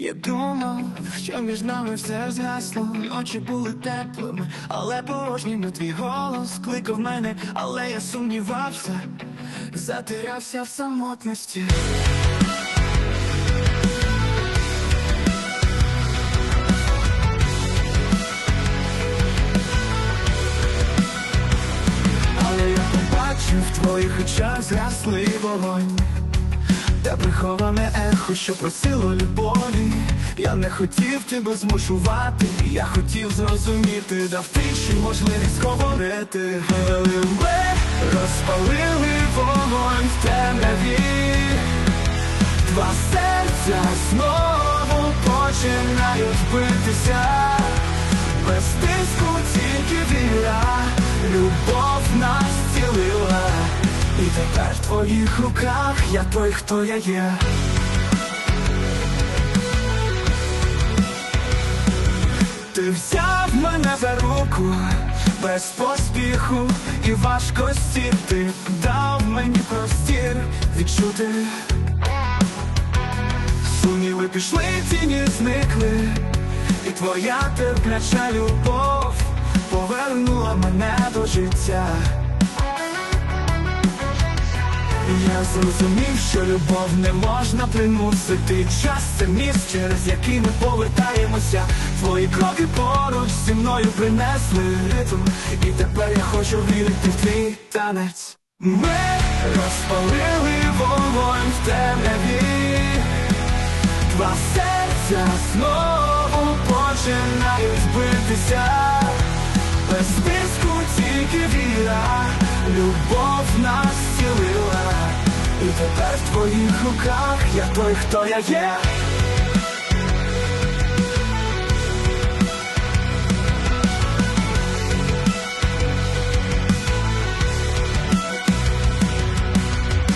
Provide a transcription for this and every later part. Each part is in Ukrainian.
Я думав, що між нами все згасло, ночі були теплими, але порожніми твій голос кликав мене, але я сумнівався, затерявся в самотності. Але я побачив в твоїх очах згаслий вогонь. Та приховане ехо, що просило любові. Я не хотів тебе змушувати, я хотів зрозуміти, дав тиші можливість говорити. Ми розпалили вогонь в темряві. Два серця знову починають битися. Без тиску тільки віра, любов тепер в твоїх руках я той, хто я є. Ти взяв мене за руку без поспіху і важкості ти дав мені простір відчути. Сумніви пішли, тіні зникли, і твоя терпляча любов повернула мене до життя. Я зрозумів, що любов не можна примусити Час це міст, через який ми повертаємося. Твої кроки поруч зі мною принесли ритм. І тепер я хочу вірити в твій танець. Ми розпалили вогонь в темряві. Два серця знову починають битися Без тиску тільки віра, любов твоїх руках я той, хто я є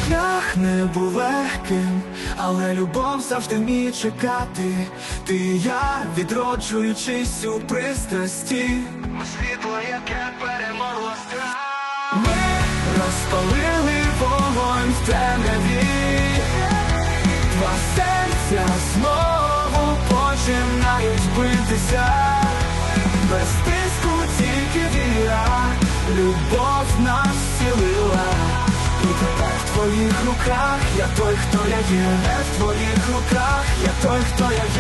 Шлях не був легким, але любов завжди вміє чекати. Ти і я, відроджуючись у пристрасті. Світло, яке перемогло страх. Ми розпалили починають битися. Без тиску тільки віра, любов нас цілила. І тепер в твоїх руках я той, хто я є. В твоїх руках я той, хто я є.